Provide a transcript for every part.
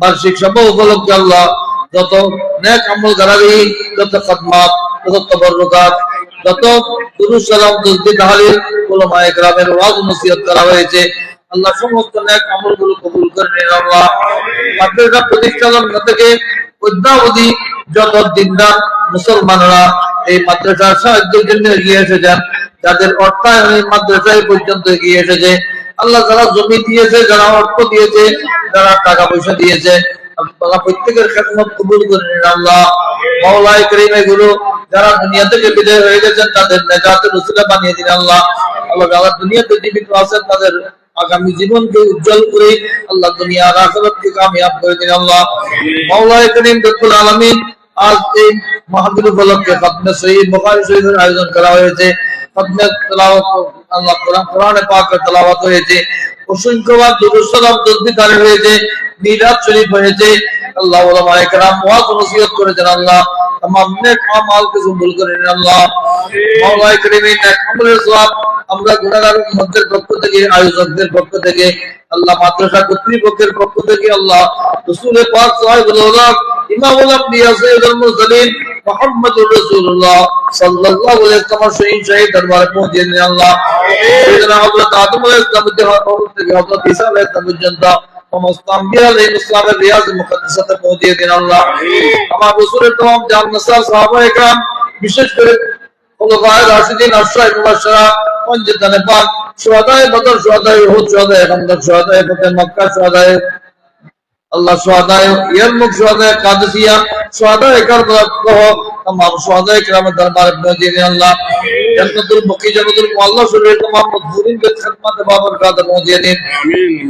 বার্ষিক সভা উপলক্ষে আল্লাহ যত নেক আমল যত যত ওয়াজ করা হয়েছে, আল্লাহ সমস্ত নেক আমলগুলো কবুল করে নিন আল্লাহ। মাদ্রাসা প্রতিষ্ঠালগ্ন থেকে অদ্যাবধি যত দিনদার মুসলমানরা এই মাদ্রাসার সাহায্যের জন্য এগিয়ে এসেছেন যাদের অর্থায়ন এই মাদ্রাসায় পর্যন্ত এগিয়ে এসেছে। আল্লাহ যারা জমি দিয়েছে, যারা অর্থ দিয়েছে, যারা টাকা পয়সা দিয়েছে। আল্লাহ প্রত্যেকের কবুল করে আল্লাহ মাওলাই করিম এগুলো যারা দুনিয়া থেকে বিদায় হয়ে গেছেন, তাদের নেজাতের বানিয়ে দিন আল্লাহ। আল্লাহ যারা দুনিয়াতে জীবিত আছেন, তাদের আগামী জীবনকে উজ্জ্বল করে আল্লাহ দুনিয়ার আখরাতকে কামিয়াব করে দিন আল্লাহ। মাওলানা করিম রব্বুল আলামিন আজ এই মাহফিল উপলক্ষে খতনা সহিহ বুখারী শরীফের আয়োজন করা হয়েছে। খতনা তেলাওয়াত আল্লাহ কোরআন কোরআনে পাকের তেলাওয়াত হয়েছে। অসংখ্যবার দুরূদ সালাম হয়েছে। মিরাজ শরীফ হয়েছে। আল্লাহ ওলামা একরাম ওয়াজ নসিহত করেছেন আল্লাহ। तमाम नेक আমালকে কবুল করেন আল্লাহ। মাওলানা করিম আমলের সওয়াব আমরা গুণাগার মধ্যের পক্ষ থেকে আয়োজকদের পক্ষ থেকে আল্লাহ মাদ্রাসা কর্তৃপক্ষের পক্ষ থেকে আল্লাহ রসুল পাক সাহেবুল হক ইমামুল আম্বিয়া সৈয়দুল মুরসালিন মুহাম্মদুর রাসূলুল্লাহ সাল্লাল্লাহু আলাইহি ওয়াসাল্লাম শহীদ শহীদ দরবারে পৌঁছে দিন আল্লাহ। সৈয়দনা হযরত আদম আলাইহিস সালাম থেকে হযরত ঈসা আলাইহিস সালাম পর্যন্ত সমস্ত আম্বিয়া আলাইহিস সালামের রিয়াজ মুকদ্দাসাতে পৌঁছে দিন আল্লাহ। আমার রাসূলের তমাম জান নসার সাহাবায়ে کرام বিশেষ করে খোলাফায়ে রাশিদিন আশরাফ মুবাশশারা পঞ্জতনে পাক শুহাদায়ে বদর শুহাদায়ে উহুদ শুহাদায়ে খান্দক শুহাদায়ে ফতে মক্কা শুহাদায়ে আল্লাহ শুহাদায়ে ইয়ারমুক শুহাদায়ে কাদসিয়া শুহাদায়ে কারবালা সহ तमाम শুহাদায়ে কিরামের দরবারে পৌঁছে দিন আল্লাহ জান্নাতুল বকি জান্নাতুল মুআল্লা শরীফের तमाम মজদুরিন কে খিদমত বাবরকাত পৌঁছে দিন مولاي كريم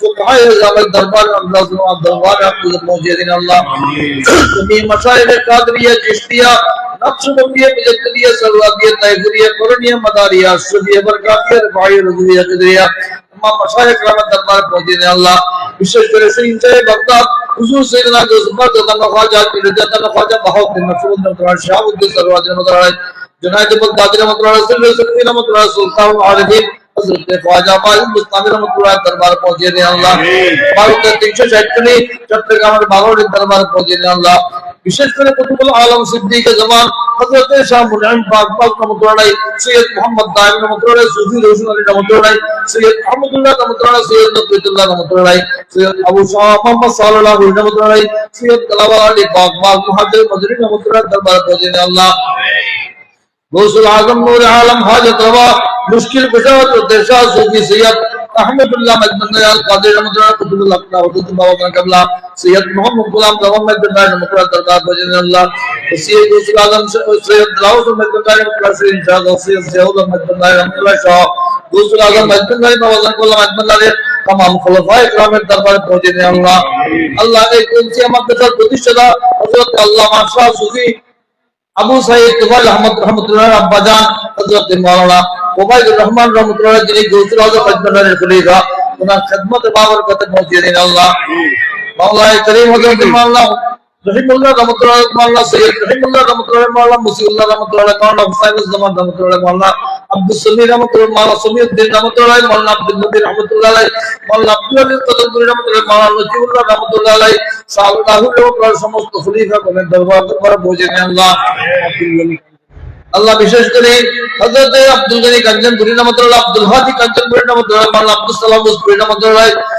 فقہائے عظامت دربار اللہ سلام دربار حفظ موجہ دین اللہ۔ امین مسائل قادریہ چشتیہ نفس مبیہ مجدلیہ سلواتیہ تائزریہ قرنیہ، مداریہ صدیہ برکاتیہ رفعیہ رضویہ، قدریہ۔ تمام مسائل کرامت دربار موجہ دین اللہ۔ بشش کرے سین سے بغداد، حضور سیدنا جو زبر جاتا مخواجہ جاتا خواجہ بہاو کے مفروض نمتران شاہ الدین سلواتیہ مدرارہ جنائد بغدادی رحمت اللہ صلی اللہ علیہ وسلم سلطان العالمین দরবার পৌঁছে নিয়ে আল্লাহ। ভারতের তিনশো ষাট জনি চট্টগ্রামের বাগড়ের দরবার পৌঁছে নিয়ে আল্লাহ। বিশেষ করে কুতুবুল আলম সিদ্দিক জামান হযরত শাহ মুনাইম পাক পাক রহমাতুল্লাহ সৈয়দ মোহাম্মদ দাইম রহমাতুল্লাহ সুফি রোশন আলী রহমাতুল্লাহ সৈয়দ আহমদুল্লাহ রহমাতুল্লাহ সৈয়দ নবুতুল্লাহ রহমাতুল্লাহ সৈয়দ আবু শাহ মোহাম্মদ সাল্লাল্লাহু আলাইহি রহমাতুল্লাহ সৈয়দ কালাওয়াল আলী পাক পাক মুহাদ্দিস মজরি রহমাতুল্লাহ দরবার পৌঁছে আল্লাহ। গৌসুল আজম নূর আলম হাজত রওয়া مشکل گزار تو دیشا صوفی سید احمد اللہ مجمد نیال قادر رحمت اللہ قدر اللہ قبلہ حضرت بابا من قبلہ سید محمد غلام محمد بن رائے مقرہ درگاہ بجن اللہ سید رسول آدم سید دلاؤس احمد بن رائے مقرہ سید شاہ سید سید احمد بن نیال رحمت اللہ شاہ دوسرا آدم مجمد اللہ موازن کو اللہ مجمد اللہ تمام خلفاء اکرام دربار پہنچے دیں اللہ اللہ نے ان سے ہمت کے ساتھ بدش شدہ حضرت اللہ شاہ صوفی ابو سعید طفل احمد رحمت اللہ ابا جان، حضرت مولانا দেন আল্লাহ আল্লাহ এই কুলসি আমাদের প্রতিষ্ঠাতা হযরত আল্লামা শাহ সুফি আবু সাইদ তুফাইল আহমদ রহমতুল্লাহ আব্বাজান হযরত মাওলানা ওবাইদুর রহমান রহমতুল্লাহ যিনি গৌসুল আজম আজমানের খলিফা ওনার খেদমত বাবর কাছে পৌঁছে দিন আল্লাহ মাওলানা করিম হযরত মাওলানা রহিমুল্লাহ রহমতুল্লাহ মাওলানা সৈয়দ রহিমুল্লাহ রহমতুল্লাহ মাওলানা মুসিউল্লাহ রহমতুল্লাহ মাওলানা হুসাইন জামান রহমতুল্লাহ মাওলানা আব্দুল সমীর রহমতুল্লাহ মাওলানা সমীউদ্দিন রহমতুল্লাহ মাওলানা আব্দুল নবী রহমতুল্লাহ মাওলানা আব্দুল আলী কদমপুরি রহমতুল্লাহ মাওলানা নজিবুল্লাহ রহমতুল্লাহ সাল্লাল্লাহু আলাইহি সমস্ত খলিফা কোনের দরবার দরবারে পৌঁছে দেন আল্লাহ আল্লাহ বিশেষ করে হযরত আব্দুল গনি কাঞ্চনপুরি রহমতুল্লাহ আব্দুল হাদি কাঞ্চনপুরি মাওলানা আব্দুল সালাম মুসপুরি রহমতুল্লাহ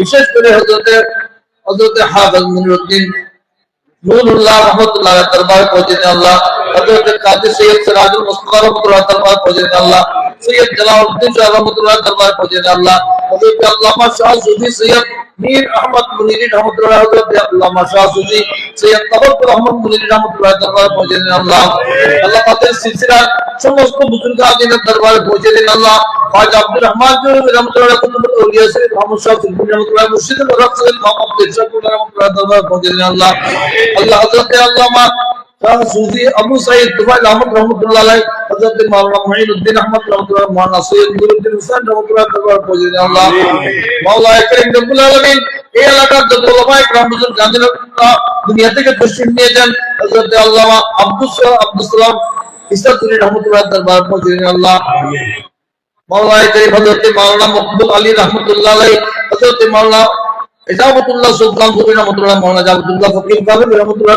বিশেষ করে হযরতে হযরতে হাফেজ মুনিরউদ্দিন নূরুল্লাহ রহমতুল্লাহ দরবারে পৌঁছে আল্লাহ। হযরতে কাজী সৈয়দ সিরাজুল মুস্তাফা রহমতুল্লাহ দরবারে পৌঁছে আল্লাহ। সৈয়দ জালালউদ্দিন শাহ রহমতুল্লাহ দরবারে পৌঁছে আল্লাহ। হযরতে আল্লামা শাহ সুফি, সৈয়দ মীর আহমদ মুনিরি রহমতুল্লাহ হযরত আল্লামা শাহ সুফি, সৈয়দ তাবাক্কুর আহমদ মুনিরি রহমতুল্লাহ দরবারে পৌঁছে আল্লাহ। আল্লাহ তাদের সিলসিলা সমস্ত বুজুর্গ দরবারে পৌঁছে দিন আল্লাহ। খাজা আব্দুর রহমান রহমতুল্লাহ কুতুবুল পৌঁছে দিন আল্লাহ। আল্লাহ হযরত মাওলানা মাওলানা আল্লাহ। মাওলা করিম রব্বুল আলামিন, এই এলাকার যত ওলামা ইকরাম বুজুর্গ জানেন দুনিয়া থেকে নিয়েছেন হযরত আল্লামা আব্দুস আব্দুস সালাম ইসলাতুল্লাহ রহমতুল্লাহ দরবারে দিন আল্লাহ মাওলা করিম হযরত মাওলানা মকবুল আলী রহমতুল্লাহ আলাইহি, হযরত মাওলানা ইজাবতুল্লাহ সুলতান কবির রহমতুল্লাহ, মাওলানা জাবতুল্লাহ ফকির কাবির রহমতুল্লাহ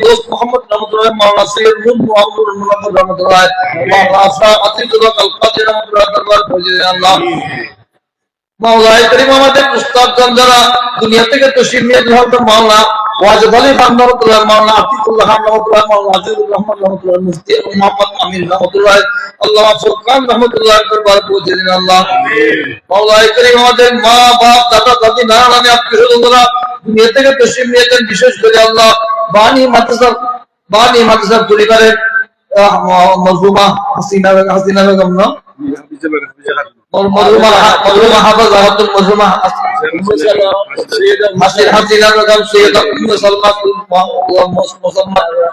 দোস্ত মোহাম্মদ রহমতুল্লাহ মাওলানা সৈয়দ নূর মুহাম্মদ মুহাম্মদ রহমতুল্লাহ মাওলানা আশা আতিকুল্লাহ আল রহমতুল্লাহ দরবার পৌঁছে আল্লাহ। মাওলানা করিম আমাদের মুস্তাকগণ যারা দুনিয়া থেকে তশরিফ নিয়ে হযরত মাওলানা ওয়াজিদ আলী খান রহমতুল্লাহ মাওলানা আতিকুল্লাহ খান রহমতুল্লাহ মাওলানা আজিজুর রহমান রহমতুল্লাহ মুফতি মোহাম্মদ আমিন রহমতুল্লাহ আল্লাহ ফুরকান রহমতুল্লাহ দরবার পৌঁছে দিন আল্লাহ। মাওলানা করিম আমাদের মা বাপ দাদা দাদি নানা নানি আত্মীয় স্বজনরা দুনিয়া থেকে তশরিফ নিয়েছেন, বিশেষ করে আল্লাহ বাণী মাদ্রাসা বাণী মাদ্রাসার পরিবারের মজলুমা হাসিনা হাসিনা বেগম, না?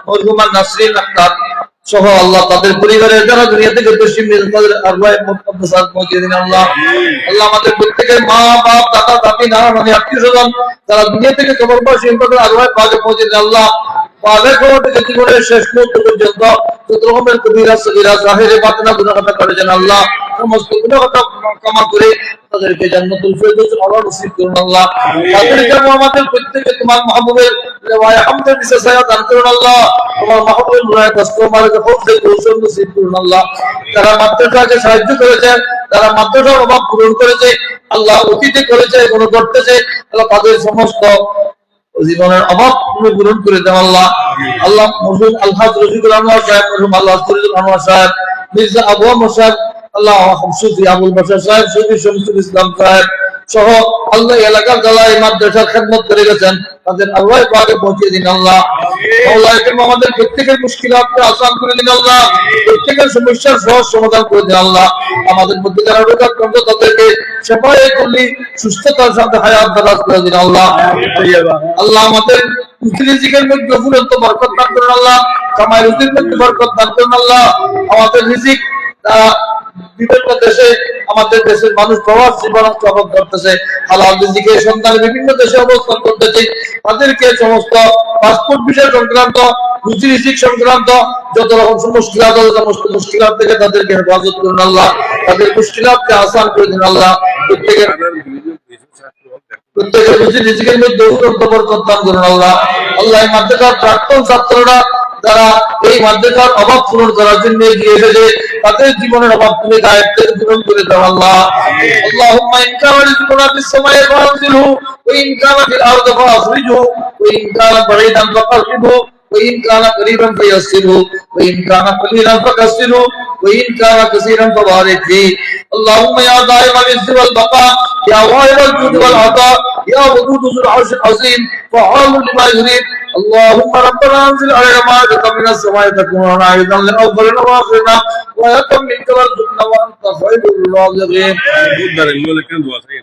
মুসলমান নাসরিন আক্তার। সহ আল্লাহ তাদের পরিবারের যারা দুনিয়া থেকে দোষী মিল তাদের দিন আল্লাহ। আল্লাহ আমাদের প্রত্যেকের মা বাপ দাদা দাদি নানা নানি আত্মীয় স্বজন তারা দুনিয়া থেকে কবরবাসী তাদের আরওয়াহ পাগে পৌঁছে দিন আল্লাহ। পাগের খবর থেকে জীবনের শেষ মুহূর্ত পর্যন্ত যত রকমের কবিরা সবিরা জাহেরে বাতনা করে করেছেন আল্লাহ। ক্ষমা করে তাদেরকে জান্নাতুল ফেরদৌস আল্লাহ নসিব করুন আল্লাহ। তাদের আমাদের প্রত্যেকে তোমার মাহবুবের রেওয়ায় হামদের বিশেষ সায়া দান করুন আল্লাহ। তোমার মাহবুবের নুরায় কাস্টমার যখন সেই কৌশল নসিব করুন আল্লাহ। যারা মাদ্রাসাকে সাহায্য করেছে যারা মাদ্রাসার অভাব পূরণ করেছে আল্লাহ অতীতে করেছে এখনও করতেছে আল্লাহ তাদের সমস্ত জীবনের অভাব তুমি পূরণ করে দেন আল্লাহ। আল্লাহ মরহুম আলহাজ রফিকুল আনোয়ার সাহেব আল্লাহ আনোয়ার সাহেব মির্জা আবু মোসাদ আল্লাহ সুফি আবুল বাসার সাহেব সুফি শমসুল ইসলাম সাহেব সহ আল্লাহ এলাকার যারা এই মাদ্রাসার খেদমত করে গেছেন তাদের আল্লাহ পাকে পৌঁছে দিন আল্লাহ। আল্লাহ আমাদের প্রত্যেকের মুশকিলাতকে আসান করে দিন আল্লাহ। প্রত্যেকের সমস্যার সহজ সমাধান করে দিন আল্লাহ। আমাদের মধ্যে যারা রোগাক্রান্ত তাদেরকে সেপাই করলি সুস্থতার সাথে হায়াত দারাজ করে দিন আল্লাহ। আল্লাহ আমাদের রিজিকের মধ্যে ফুরন্ত বরকত দান করুন আল্লাহ। কামাই রুজির মধ্যে বরকত দান করুন আল্লাহ। আমাদের রিজিক তারা বিভিন্ন দেশে, আমাদের দেশের মানুষ প্রবাস জীবন করতেছে। সন্তান বিভিন্ন দেশে অবস্থান করতেছে। তাদেরকে সমস্ত পাসপোর্ট বিষয় সংক্রান্ত সংক্রান্ত, যত রকম মুশকিলাত মুশকিলাত থেকে তাদেরকে হেফাজত করুন আল্লাহ। তাদের মুশকিলাতকে আসান করে দিন আল্লাহ। প্রত্যেকের প্রত্যেকের করুন আল্লাহ। আল্লাহ এই মাদ্রাসার প্রাক্তন ছাত্ররা যারা এই মাদ্রাসার অভাব পূরণ করার জন্য এগিয়ে এসেছে। তাদের জীবনের অভাব তুমি গায়েব থেকে পূরণ করে দাও আল্লাহ اللهم إن كان رزقنا في السماء فأنزله وإن كان في الأرض فأخرجه وإن كان بعيدا فقربه وإن كان قريبا فيسره وإن كان قليلا فكسره وإن كان كثيرا فبارك فيه اللهم يا دائم العز والبقاء يا واهب الجود والعطاء يا ودود ذو العرش العظيم فعال لما يريد اللهم ربنا انزل علينا مائدة من السماء تكون لنا عيدا لاولنا واخرنا وآية منك وارزقنا وانت خير الرازقين বুধবারে মূলে কেন দোয়া থাকে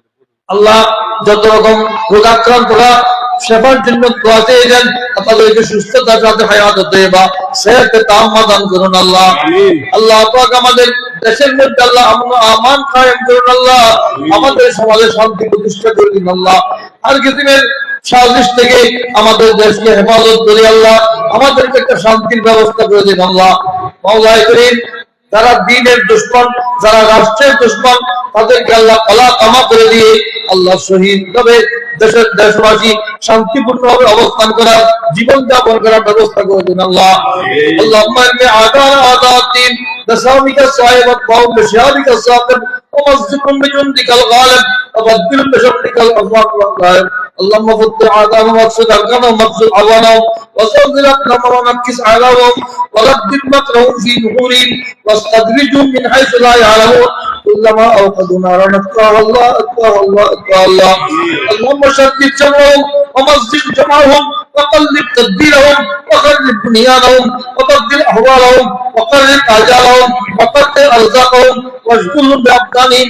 আল্লাহ যত রকম রোগাক্রান্তরা সেবার জন্য দোয়া চেয়েছেন আপনাদেরকে সুস্থতা যাতে হায়াত হতে বা সেহতে তাম্মা দান করুন আল্লাহ আমিন। আল্লাহ পাক আমাদের দেশের মধ্যে আল্লাহ আমন ও আমান কায়েম করুন আল্লাহ আমাদের সমাজে শান্তি প্রতিষ্ঠা করে দিন আল্লাহ আর কিছুদিনের সাজিশ থেকে আমাদের দেশকে হেফাজত করি আল্লাহ আমাদেরকে একটা শান্তির ব্যবস্থা করে দিন আল্লাহ মাওলাই করিম যারা দিনের দুশ্মন যারা রাষ্ট্রের দুশ্মন তাদেরকে আল্লাহ কলা কামা করে দিয়ে আল্লাহ শহীদ ভাবে দেশের দেশবাসী শান্তিপূর্ণ ভাবে অবস্থান করার জীবন যাপন করার ব্যবস্থা করে দিন আল্লাহ আল্লাহ আদার আদার দিন بسامك الصائب الطاوم بشهادك الصاقب ومصدقهم بجندك الغالب وبدل بشرك الأفاق والغائب اللهم فتح عذابهم واقصد أركانهم واقصد عوانهم وصدر أقلامهم ومكس عذابهم ورد مكرهم في نحورهم واستدرجهم من حيث لا يعلمون كلما أوقدوا نارا أتقاها الله أتقاها الله أتقاها الله. اللهم شدد جمعهم ومزق جمعهم وقلب تدبيرهم وخرب بنيانهم وبدل أحوالهم وقرب آجالهم وقطع أرزاقهم واشغلهم بأبدانهم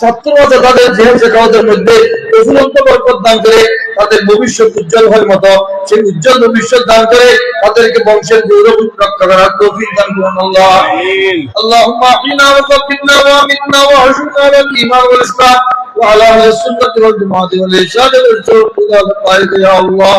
ছাত্র আছে তাদের জেহেল শেখাওয়াতের মধ্যে প্রফুল্লত বরকত দান করে তাদের ভবিষ্যৎ উজ্জ্বল হওয়ার মতো সেই উজ্জ্বল ভবিষ্যৎ দান করে তাদেরকে বংশের গৌরব রক্ষা করার তৌফিক দান করুন আল্লাহ আমিন اللهم احينا وثبتنا وامتنا واحشرنا على الايمان والاسلام وعلى اهل السنه والجماعه والارشاد والشوق الى لقائك يا الله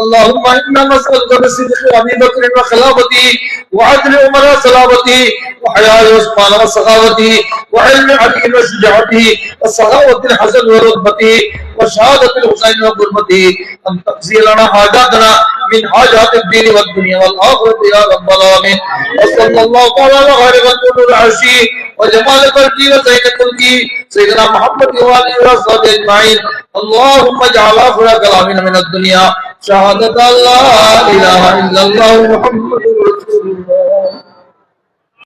اللهم انا نسالك بصدق ابي بكر وخلافته وعدل عمر وسلامته وحياء عثمان وسخاوته وعلم علي وشجاعته وسخاوه الحسن ورتبته وشهاده الحسين وقربته ان تقضي لنا حاجاتنا من حاجات الدين والدنيا والاخره يا رب العالمين. وصلى الله تعالى على خير رسول العشي وجمال قلبي وزين قلبي سيدنا محمد وآله وصحبه أجمعين. اللهم اجعل آخر كلامنا من الدنيا শাহাদাত আল্লাহ ইলাহা ইল্লাল্লাহু মুহাম্মাদুর রাসূলুল্লাহ।